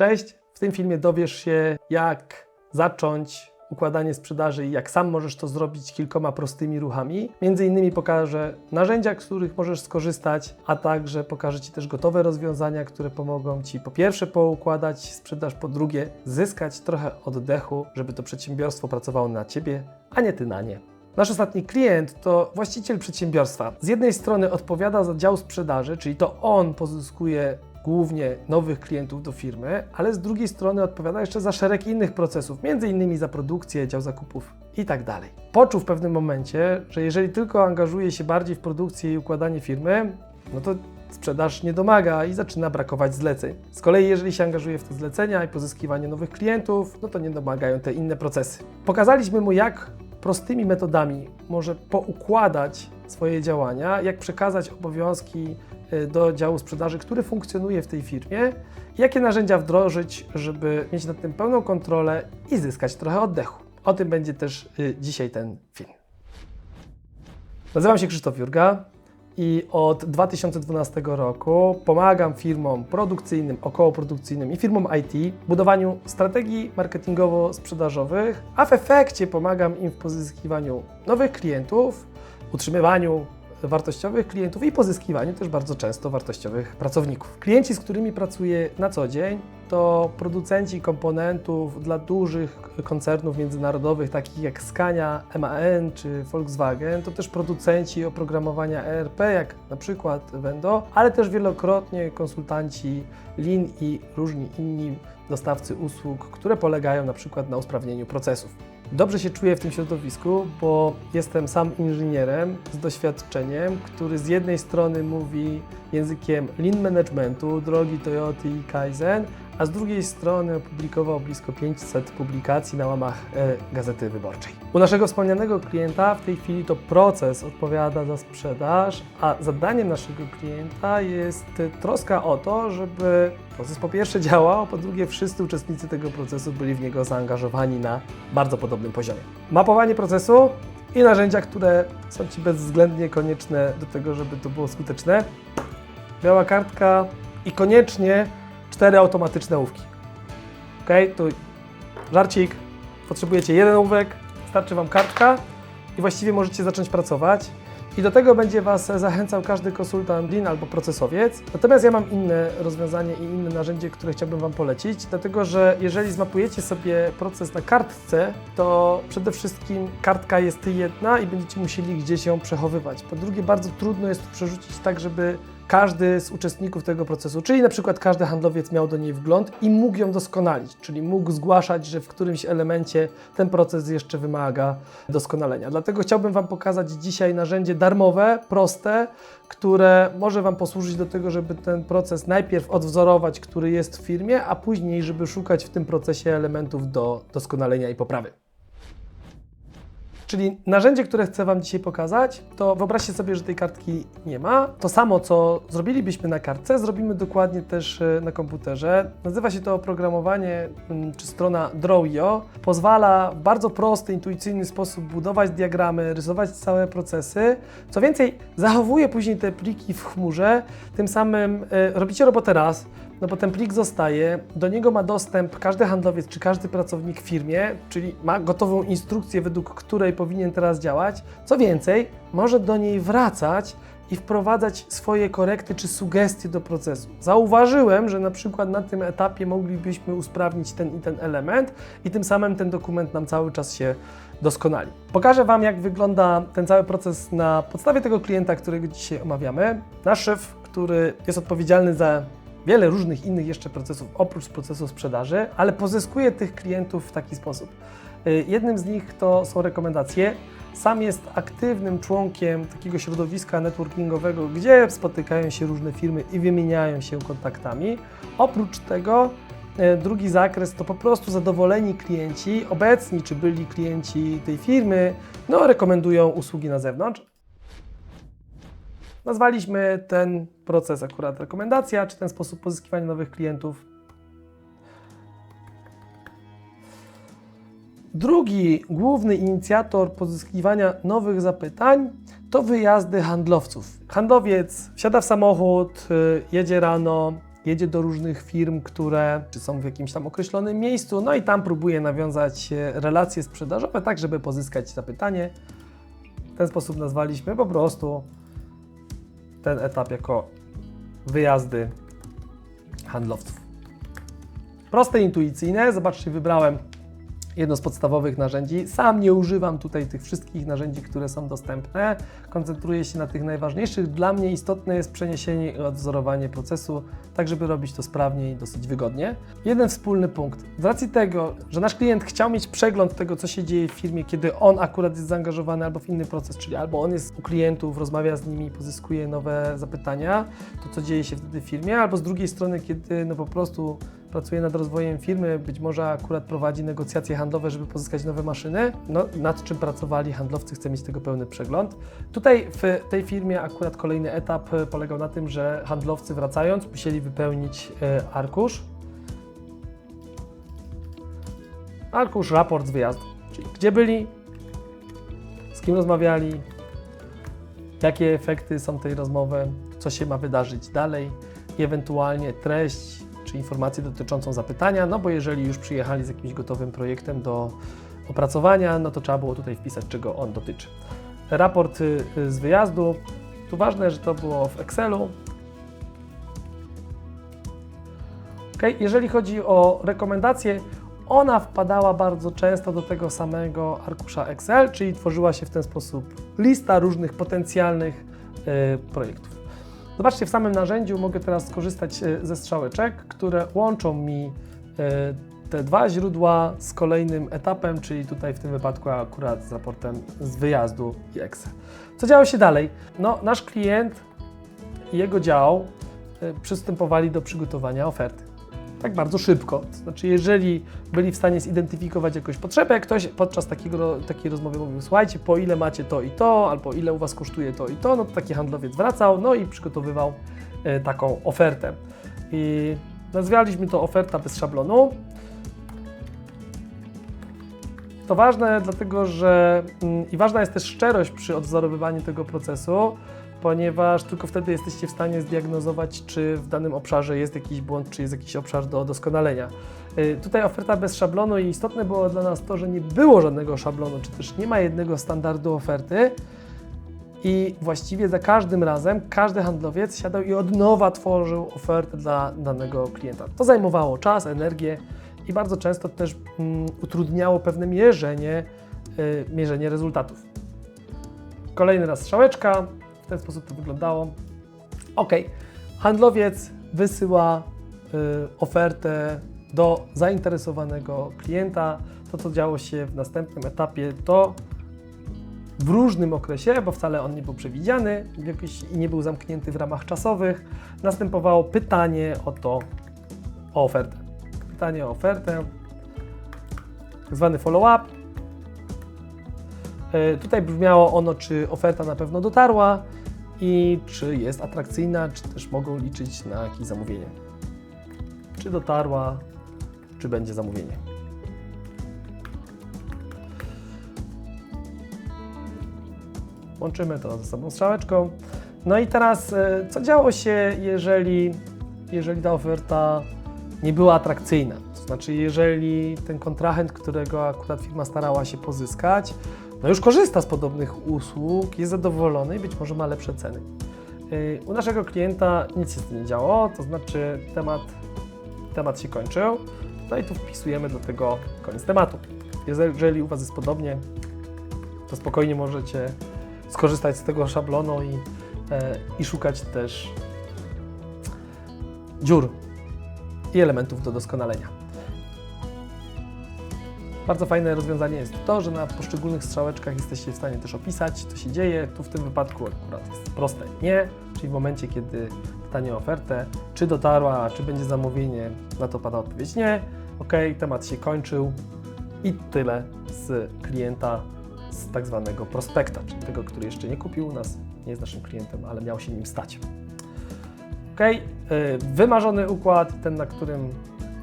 Cześć! W tym filmie dowiesz się, jak zacząć układanie sprzedaży i jak sam możesz to zrobić kilkoma prostymi ruchami. Między innymi pokażę narzędzia, z których możesz skorzystać, a także pokażę Ci też gotowe rozwiązania, które pomogą Ci po pierwsze poukładać sprzedaż, po drugie zyskać trochę oddechu, żeby to przedsiębiorstwo pracowało na Ciebie, a nie Ty na nie. Nasz ostatni klient to właściciel przedsiębiorstwa. Z jednej strony odpowiada za dział sprzedaży, czyli to on pozyskuje głównie nowych klientów do firmy, ale z drugiej strony odpowiada jeszcze za szereg innych procesów, innymi za produkcję, dział zakupów i tak. Poczuł w pewnym momencie, że jeżeli tylko angażuje się bardziej w produkcję i układanie firmy, no to sprzedaż nie domaga i zaczyna brakować zleceń. Z kolei jeżeli się angażuje w te zlecenia i pozyskiwanie nowych klientów, no to nie domagają te inne procesy. Pokazaliśmy mu jak prostymi metodami może poukładać swoje działania, jak przekazać obowiązki do działu sprzedaży, który funkcjonuje w tej firmie, jakie narzędzia wdrożyć, żeby mieć nad tym pełną kontrolę i zyskać trochę oddechu. O tym będzie też y, dzisiaj ten film. Nazywam się Krzysztof Jurga i od 2012 roku pomagam firmom produkcyjnym, okołoprodukcyjnym i firmom IT w budowaniu strategii marketingowo-sprzedażowych, a w efekcie pomagam im w pozyskiwaniu nowych klientów, utrzymywaniu wartościowych klientów i pozyskiwaniu też bardzo często wartościowych pracowników. Klienci, z którymi pracuję na co dzień, to producenci komponentów dla dużych koncernów międzynarodowych, takich jak Scania, MAN czy Volkswagen, to też producenci oprogramowania ERP, jak na przykład Wendo, ale też wielokrotnie konsultanci Lean i różni inni dostawcy usług, które polegają na przykład na usprawnieniu procesów. Dobrze się czuję w tym środowisku, bo jestem sam inżynierem z doświadczeniem, który z jednej strony mówi językiem lean managementu, drogi Toyota i Kaizen, a z drugiej strony opublikował blisko 500 publikacji na łamach e, Gazety Wyborczej. U naszego wspomnianego klienta w tej chwili to proces odpowiada za sprzedaż, a zadaniem naszego klienta jest troska o to, żeby proces po pierwsze działał, po drugie wszyscy uczestnicy tego procesu byli w niego zaangażowani na bardzo podobnym poziomie. Mapowanie procesu i narzędzia, które są Ci bezwzględnie konieczne do tego, żeby to było skuteczne. Biała kartka i koniecznie cztery automatyczne ołówki. Ok, tu żarcik, potrzebujecie jeden ołówek, starczy Wam kartka i właściwie możecie zacząć pracować. I do tego będzie Was zachęcał każdy konsultant Lean albo procesowiec. Natomiast ja mam inne rozwiązanie i inne narzędzie, które chciałbym Wam polecić, dlatego że jeżeli zmapujecie sobie proces na kartce, to przede wszystkim kartka jest jedna i będziecie musieli gdzieś ją przechowywać. Po drugie, bardzo trudno jest to przerzucić tak, żeby każdy z uczestników tego procesu, czyli na przykład każdy handlowiec miał do niej wgląd i mógł ją doskonalić, czyli mógł zgłaszać, że w którymś elemencie ten proces jeszcze wymaga doskonalenia. Dlatego chciałbym Wam pokazać dzisiaj narzędzie darmowe, proste, które może Wam posłużyć do tego, żeby ten proces najpierw odwzorować, który jest w firmie, a później, żeby szukać w tym procesie elementów do doskonalenia i poprawy. Czyli narzędzie, które chcę Wam dzisiaj pokazać, to wyobraźcie sobie, że tej kartki nie ma. To samo, co zrobilibyśmy na kartce, zrobimy dokładnie też e, na komputerze. Nazywa się to oprogramowanie, mm, czy strona Draw.io. Pozwala w bardzo prosty, intuicyjny sposób budować diagramy, rysować całe procesy. Co więcej, zachowuje później te pliki w chmurze, tym samym y, robicie robotę raz, no bo ten plik zostaje, do niego ma dostęp każdy handlowiec czy każdy pracownik w firmie, czyli ma gotową instrukcję, według której powinien teraz działać. Co więcej, może do niej wracać i wprowadzać swoje korekty czy sugestie do procesu. Zauważyłem, że na przykład na tym etapie moglibyśmy usprawnić ten i ten element i tym samym ten dokument nam cały czas się doskonali. Pokażę Wam, jak wygląda ten cały proces na podstawie tego klienta, którego dzisiaj omawiamy. Nasz szef, który jest odpowiedzialny za wiele różnych innych jeszcze procesów oprócz procesu sprzedaży, ale pozyskuje tych klientów w taki sposób. Y, jednym z nich to są rekomendacje. Sam jest aktywnym członkiem takiego środowiska networkingowego, gdzie spotykają się różne firmy i wymieniają się kontaktami. Oprócz tego y, drugi zakres to po prostu zadowoleni klienci, obecni czy byli klienci tej firmy, no rekomendują usługi na zewnątrz. Nazwaliśmy ten proces akurat rekomendacja, czy ten sposób pozyskiwania nowych klientów. Drugi główny inicjator pozyskiwania nowych zapytań to wyjazdy handlowców. Handlowiec wsiada w samochód, y, jedzie rano, jedzie do różnych firm, które są w jakimś tam określonym miejscu, no i tam próbuje nawiązać e, relacje sprzedażowe, tak żeby pozyskać zapytanie. W ten sposób nazwaliśmy po prostu ten etap jako wyjazdy handlowców. Proste, intuicyjne. Zobaczcie, wybrałem jedno z podstawowych narzędzi. Sam nie używam tutaj tych wszystkich narzędzi, które są dostępne. Koncentruję się na tych najważniejszych. Dla mnie istotne jest przeniesienie i odwzorowanie procesu, tak żeby robić to sprawnie i dosyć wygodnie. Jeden wspólny punkt. Z racji tego, że nasz klient chciał mieć przegląd tego, co się dzieje w firmie, kiedy on akurat jest zaangażowany albo w inny proces, czyli albo on jest u klientów, rozmawia z nimi, pozyskuje nowe zapytania, to co dzieje się wtedy w firmie, albo z drugiej strony, kiedy no po prostu pracuje nad rozwojem firmy, być może akurat prowadzi negocjacje handlowe, żeby pozyskać nowe maszyny, no, nad czym pracowali handlowcy, chce mieć tego pełny przegląd. Tutaj w tej firmie akurat kolejny etap e, polegał na tym, że handlowcy wracając musieli wypełnić e, arkusz. Arkusz, raport z wyjazdu, czyli gdzie byli, z kim rozmawiali, jakie efekty są tej rozmowy, co się ma wydarzyć dalej? Ewentualnie treść czy informację dotyczącą zapytania, no bo jeżeli już przyjechali z jakimś gotowym projektem do opracowania, no to trzeba było tutaj wpisać, czego on dotyczy. Raport y, y, z wyjazdu. Tu ważne, że to było w Excelu. Okay. Jeżeli chodzi o rekomendacje, ona wpadała bardzo często do tego samego arkusza Excel, czyli tworzyła się w ten sposób lista różnych potencjalnych y, projektów. Zobaczcie, w samym narzędziu mogę teraz skorzystać e, ze strzałeczek, które łączą mi e, te dwa źródła z kolejnym etapem, czyli tutaj w tym wypadku akurat z raportem z wyjazdu i Excel. Co działo się dalej? No, nasz klient i jego dział e, przystępowali do przygotowania oferty tak bardzo szybko. Znaczy, jeżeli byli w stanie zidentyfikować jakąś potrzebę, ktoś podczas takiego, takiej rozmowy mówił, słuchajcie, po ile macie to i to, albo ile u Was kosztuje to i to, no to taki handlowiec wracał, no i przygotowywał e, taką ofertę. I nazwaliśmy to oferta bez szablonu. To ważne, dlatego że mm, i ważna jest też szczerość przy odwzorowywaniu tego procesu, ponieważ tylko wtedy jesteście w stanie zdiagnozować, czy w danym obszarze jest jakiś błąd, czy jest jakiś obszar do doskonalenia. Y, tutaj oferta bez szablonu i istotne było dla nas to, że nie było żadnego szablonu, czy też nie ma jednego standardu oferty. I właściwie za każdym razem każdy handlowiec siadał i od nowa tworzył ofertę dla danego klienta. To zajmowało czas, energię i bardzo często też mm, utrudniało pewne mierzenie, y, mierzenie rezultatów. Kolejny raz strzałeczka, ten sposób to wyglądało. Ok, handlowiec wysyła y, ofertę do zainteresowanego klienta. To, co działo się w następnym etapie, to w różnym okresie, bo wcale on nie był przewidziany i nie był zamknięty w ramach czasowych, następowało pytanie o to, o ofertę. Pytanie o ofertę, tak zwany follow-up. Y, tutaj brzmiało ono, czy oferta na pewno dotarła, i czy jest atrakcyjna, czy też mogą liczyć na jakieś zamówienie. Czy dotarła, czy będzie zamówienie. Łączymy to ze sobą strzałeczką. No i teraz, e, co działo się, jeżeli, jeżeli ta oferta nie była atrakcyjna? To znaczy, jeżeli ten kontrahent, którego akurat firma starała się pozyskać, no już korzysta z podobnych usług, jest zadowolony i być może ma lepsze ceny. Y, u naszego klienta nic się z tym nie działo, to znaczy temat, temat się kończył, no i tu wpisujemy do tego koniec tematu. Jeżeli u Was jest podobnie, to spokojnie możecie skorzystać z tego szablonu i, e, i szukać też dziur i elementów do doskonalenia. Bardzo fajne rozwiązanie jest to, że na poszczególnych strzałeczkach jesteście w stanie też opisać, co się dzieje. Tu w tym wypadku akurat jest proste nie, czyli w momencie, kiedy pytanie o ofertę, czy dotarła, czy będzie zamówienie, na to pada odpowiedź nie. Ok, temat się kończył i tyle z klienta z tak zwanego prospekta, czyli tego, który jeszcze nie kupił u nas, nie jest naszym klientem, ale miał się nim stać. Ok, wymarzony układ, ten, na którym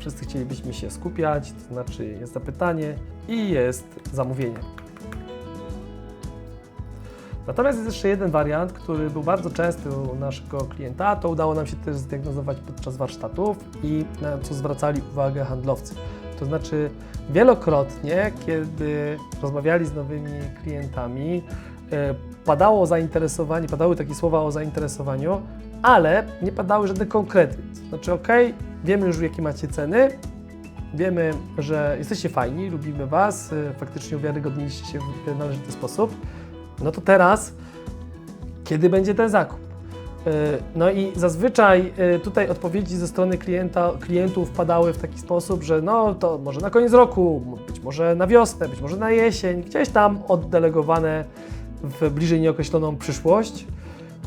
wszyscy chcielibyśmy się skupiać, to znaczy jest zapytanie i jest zamówienie. Natomiast jest jeszcze jeden wariant, który był bardzo częsty u naszego klienta. To udało nam się też zdiagnozować podczas warsztatów i na co zwracali uwagę handlowcy. To znaczy wielokrotnie, kiedy rozmawiali z nowymi klientami, e, padało zainteresowanie, padały takie słowa o zainteresowaniu, ale nie padały żadne konkrety. Znaczy, ok, wiemy już jakie macie ceny, wiemy, że jesteście fajni, lubimy Was, e, faktycznie uwiarygodniliście się w należyty sposób. No to teraz, kiedy będzie ten zakup? E, No i zazwyczaj e, tutaj odpowiedzi ze strony klienta, klientów padały w taki sposób, że no to może na koniec roku, być może na wiosnę, być może na jesień, gdzieś tam oddelegowane w bliżej nieokreśloną przyszłość.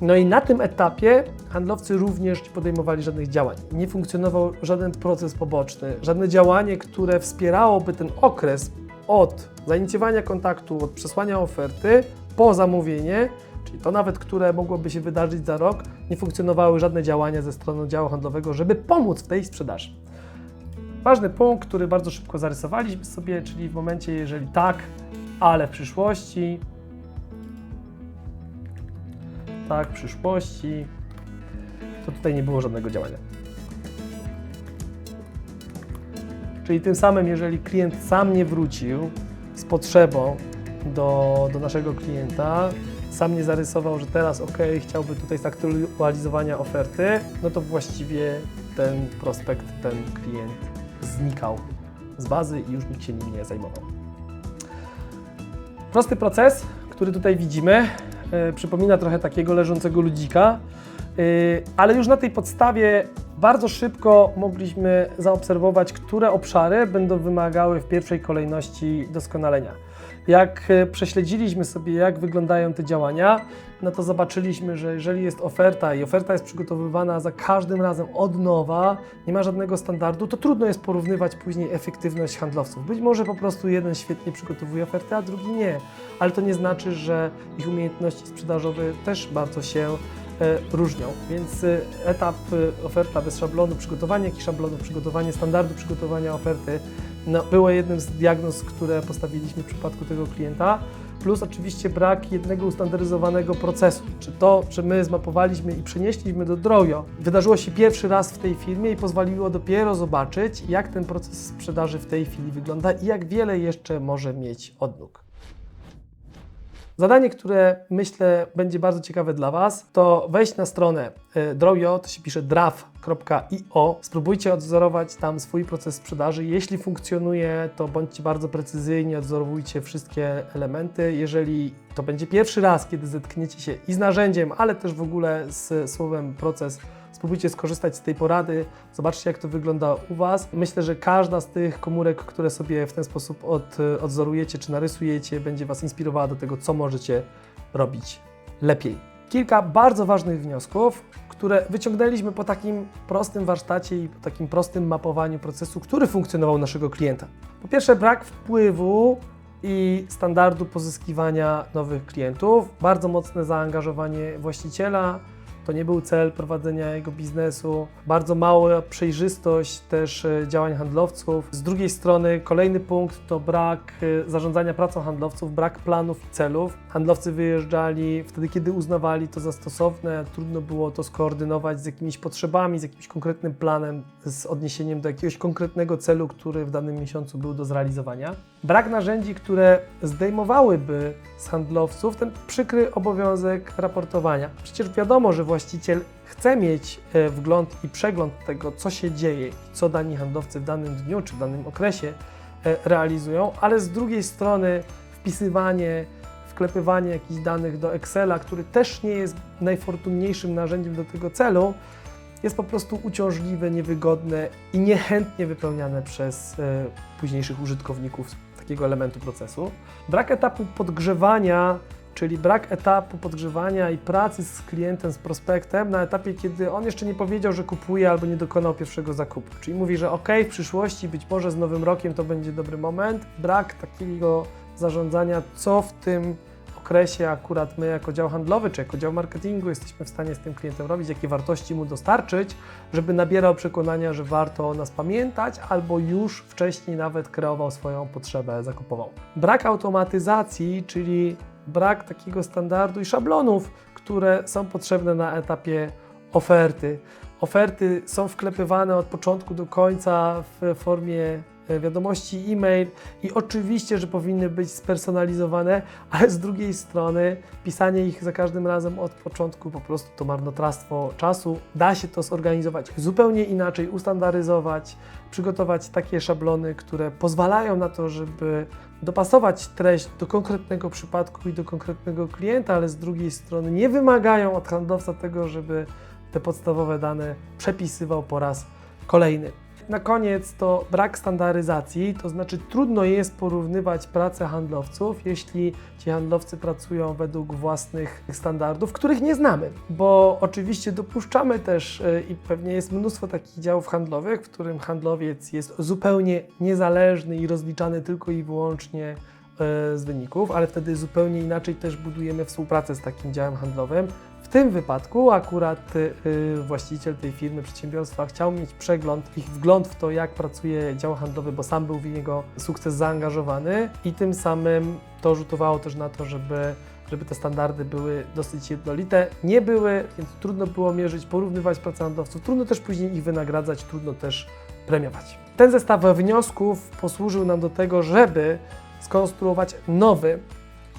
No i na tym etapie handlowcy również nie podejmowali żadnych działań. Nie funkcjonował żaden proces poboczny, żadne działanie, które wspierałoby ten okres od zainicjowania kontaktu, od przesłania oferty po zamówienie, czyli to nawet, które mogłoby się wydarzyć za rok, nie funkcjonowały żadne działania ze strony działu handlowego, żeby pomóc w tej sprzedaży. Ważny punkt, który bardzo szybko zarysowaliśmy sobie, czyli w momencie, jeżeli tak, ale w przyszłości, tak, przyszłości, to tutaj nie było żadnego działania. Czyli tym samym, jeżeli klient sam nie wrócił z potrzebą do, do naszego klienta, sam nie zarysował, że teraz ok, chciałby tutaj zaktualizowania oferty, no to właściwie ten prospekt, ten klient znikał z bazy i już nikt się nim nie zajmował. Prosty proces, który tutaj widzimy, przypomina trochę takiego leżącego ludzika, e, ale już na tej podstawie bardzo szybko mogliśmy zaobserwować, które obszary będą wymagały w pierwszej kolejności doskonalenia. Jak e, prześledziliśmy sobie, jak wyglądają te działania, no to zobaczyliśmy, że jeżeli jest oferta i oferta jest przygotowywana za każdym razem od nowa, nie ma żadnego standardu, to trudno jest porównywać później efektywność handlowców. Być może po prostu jeden świetnie przygotowuje ofertę, a drugi nie, ale to nie znaczy, że ich umiejętności sprzedażowe też bardzo się e, różnią. Więc e, etap oferta bez szablonu, przygotowanie jakichś szablonów, przygotowanie standardu przygotowania oferty no, było jednym z diagnoz, które postawiliśmy w przypadku tego klienta. Plus oczywiście brak jednego ustandaryzowanego procesu. Czy to, że my zmapowaliśmy i przenieśliśmy do Drojo, wydarzyło się pierwszy raz w tej firmie i pozwoliło dopiero zobaczyć, jak ten proces sprzedaży w tej chwili wygląda i jak wiele jeszcze może mieć odnóg. Zadanie, które myślę będzie bardzo ciekawe dla Was, to wejść na stronę y, Drawio, to się pisze draw.io. Spróbujcie odwzorować tam swój proces sprzedaży. Jeśli funkcjonuje, to bądźcie bardzo precyzyjni, odwzorowujcie wszystkie elementy. Jeżeli to będzie pierwszy raz, kiedy zetkniecie się i z narzędziem, ale też w ogóle z słowem proces, Spróbujcie skorzystać z tej porady, zobaczcie jak to wygląda u Was. Myślę, że każda z tych komórek, które sobie w ten sposób od, odzorujecie czy narysujecie, będzie Was inspirowała do tego, co możecie robić lepiej. Kilka bardzo ważnych wniosków, które wyciągnęliśmy po takim prostym warsztacie i po takim prostym mapowaniu procesu, który funkcjonował naszego klienta. Po pierwsze, brak wpływu i standardu pozyskiwania nowych klientów, bardzo mocne zaangażowanie właściciela, to nie był cel prowadzenia jego biznesu. Bardzo mała przejrzystość też e, działań handlowców. Z drugiej strony kolejny punkt to brak e, zarządzania pracą handlowców, brak planów i celów. Handlowcy wyjeżdżali wtedy, kiedy uznawali to za stosowne. Trudno było to skoordynować z jakimiś potrzebami, z jakimś konkretnym planem, z odniesieniem do jakiegoś konkretnego celu, który w danym miesiącu był do zrealizowania. Brak narzędzi, które zdejmowałyby z handlowców ten przykry obowiązek raportowania. Przecież wiadomo, że właściciel chce mieć e, wgląd i przegląd tego, co się dzieje i co dani handlowcy w danym dniu czy w danym okresie e, realizują, ale z drugiej strony wpisywanie, wklepywanie jakichś danych do Excela, który też nie jest najfortunniejszym narzędziem do tego celu, jest po prostu uciążliwe, niewygodne i niechętnie wypełniane przez e, późniejszych użytkowników takiego elementu procesu. Brak etapu podgrzewania, czyli brak etapu podgrzewania i pracy z klientem, z prospektem na etapie, kiedy on jeszcze nie powiedział, że kupuje albo nie dokonał pierwszego zakupu. Czyli mówi, że ok, w przyszłości, być może z nowym rokiem to będzie dobry moment. Brak takiego zarządzania, co w tym okresie akurat my jako dział handlowy czy jako dział marketingu jesteśmy w stanie z tym klientem robić, jakie wartości mu dostarczyć, żeby nabierał przekonania, że warto o nas pamiętać albo już wcześniej nawet kreował swoją potrzebę zakupową. Brak automatyzacji, czyli brak takiego standardu i szablonów, które są potrzebne na etapie oferty. Oferty są wklepywane od początku do końca w formie e, wiadomości e-mail i oczywiście, że powinny być spersonalizowane, ale z drugiej strony pisanie ich za każdym razem od początku po prostu to marnotrawstwo czasu. Da się to zorganizować zupełnie inaczej, ustandaryzować, przygotować takie szablony, które pozwalają na to, żeby dopasować treść do konkretnego przypadku i do konkretnego klienta, ale z drugiej strony nie wymagają od handlowca tego, żeby te podstawowe dane przepisywał po raz kolejny. Na koniec to brak standaryzacji, to znaczy trudno jest porównywać pracę handlowców, jeśli ci handlowcy pracują według własnych standardów, których nie znamy, bo oczywiście dopuszczamy też y, i pewnie jest mnóstwo takich działów handlowych, w którym handlowiec jest zupełnie niezależny i rozliczany tylko i wyłącznie y, z wyników, ale wtedy zupełnie inaczej też budujemy współpracę z takim działem handlowym. W tym wypadku akurat y, właściciel tej firmy, przedsiębiorstwa chciał mieć przegląd i wgląd w to, jak pracuje dział handlowy, bo sam był w niego sukces zaangażowany i tym samym to rzutowało też na to, żeby, żeby te standardy były dosyć jednolite. Nie były, więc trudno było mierzyć, porównywać pracę handlowców, trudno też później ich wynagradzać, trudno też premiować. Ten zestaw wniosków posłużył nam do tego, żeby skonstruować nowy,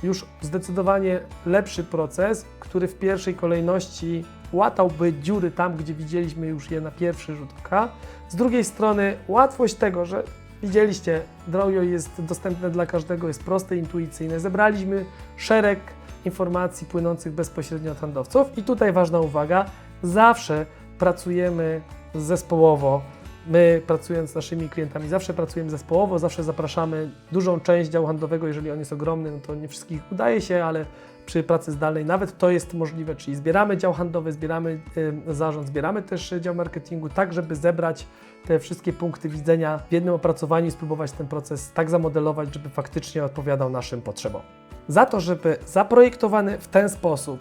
już zdecydowanie lepszy proces, który w pierwszej kolejności łatałby dziury tam, gdzie widzieliśmy już je na pierwszy rzut oka. Z drugiej strony łatwość tego, że widzieliście, Drawio jest dostępne dla każdego, jest proste, intuicyjne. Zebraliśmy szereg informacji płynących bezpośrednio od handlowców i tutaj ważna uwaga, zawsze pracujemy zespołowo. My pracując z naszymi klientami zawsze pracujemy zespołowo, zawsze zapraszamy dużą część działu handlowego, jeżeli on jest ogromny, no to nie wszystkich udaje się, ale przy pracy zdalnej nawet to jest możliwe, czyli zbieramy dział handlowy, zbieramy y, zarząd, zbieramy też dział marketingu, tak żeby zebrać te wszystkie punkty widzenia w jednym opracowaniu i spróbować ten proces tak zamodelować, żeby faktycznie odpowiadał naszym potrzebom. Za to, żeby zaprojektowany w ten sposób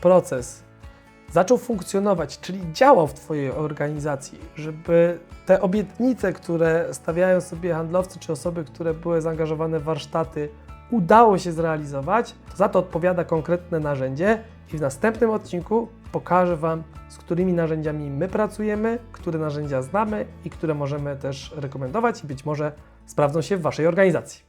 proces zaczął funkcjonować, czyli działał w Twojej organizacji, żeby te obietnice, które stawiają sobie handlowcy czy osoby, które były zaangażowane w warsztaty, udało się zrealizować, to za to odpowiada konkretne narzędzie i w następnym odcinku pokażę Wam, z którymi narzędziami my pracujemy, które narzędzia znamy i które możemy też rekomendować i być może sprawdzą się w Waszej organizacji.